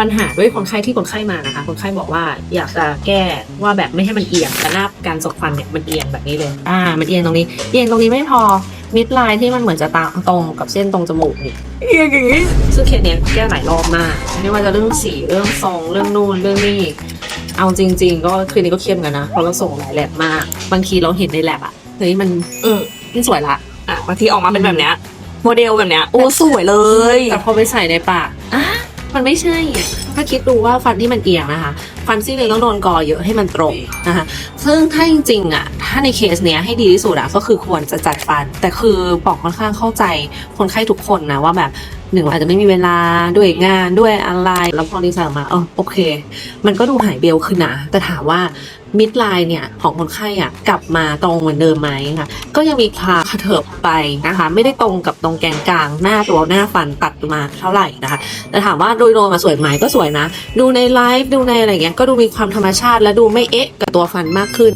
ปัญหาด้วยคนไข้ที่คนไข้มานะคะ คนไข้บอกว่าอยากจะแก้ว่าแบบไม่ให้มันเอียงแต่หน้าการสกฟันเนี่ยมันเอียงแบบนี้เลยอ่า มันเอียงตรงนี้ เอียงตรงนี้ไม่พอมิดไลน์ที่มันเหมือนจะตามตรงกับเส้นตรงจมูกนี่เอียงอย่างนี้ซึ่งเคสเนี้ยแก้หลายรอบมาก ไม่ว่าจะเรื่องสีเรื่องทรงเรื่องนู่นเรื่องนี่เอาจริง ๆ ก็คืนนี้ก็เครียดเหมือนกันนะเพราะเราส่งหลายแลบมาก บางทีเราเห็นในแลบอะเฮ้ยมันเออมันสวยละอะบางทีออกมาเป็นแบบเนี้ยโมเดลแบบเนี้ยโอ้สวยเลยแต่พอไปใส่ในปากอะ มันไม่ใช่อะถ้าคิดดูว่าฟันที่มันเอียงนะคะ ฟันซี่เลยต้องโดนกอเยอะให้มันตรงนะคะ ซึ่งถ้าจริงๆอะ ถ้าในเคสเนี้ยให้ดีที่สุดอะก็คือควรจะจัดฟัน แต่คือบอกค่อนข้างเข้าใจคนไข้ทุกคนนะว่าแบบ หนึ่งอาจจะไม่มีเวลาด้วยงานด้วยอะไรแล้วพอดีไซน์ออกมาเออโอเค มันก็ดูหายเบลขึ้นนะแต่ถามว่ามิดไลน์เนี่ยของคนไข้อะกลับมาตรงเหมือนเดิมไหมคะก็ยังมีความกระเถิบไปนะคะ ไม่ได้ตรงกับตรงแกนกลางหน้าตัวหน้าฟันตัดมาเท่าไหร่นะคะ แต่ถามว่าโดยรวมมาสวยไหมก็สวยนะ ดูในไลฟ์ดูในอะไรเงี้ยก็ดูมีความธรรมชาติ และดูไม่เอ๊ะกับตัวฟันมากขึ้น